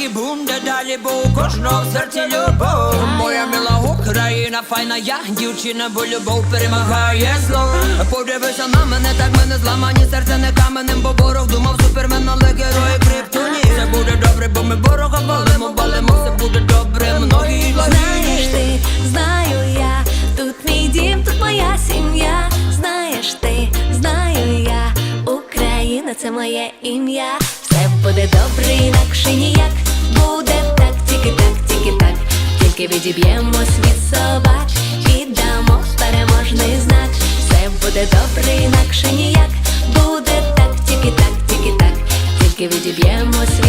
і буде далі, у кожного в серці любов. Моя мила Україна, файна я, дівчина, бо любов перемагає зло. Подивися на мене, так мене зламані, серце не каменем, бо ворог думав супермен, але герої криптоні. Все буде добре, бо ми ворога валимо, валимо, все буде добре, многі Знаєш ти, знаю я, тут мій дім, тут моя сім'я. Знаєш ти, знаю я, Україна це моє ім'я. Все буде добре, інакше І відіб'ємось собак, і дамо переможний знак. Все буде добре, інакше ніяк. Буде так, тільки так, тільки так, тільки відіб'ємось.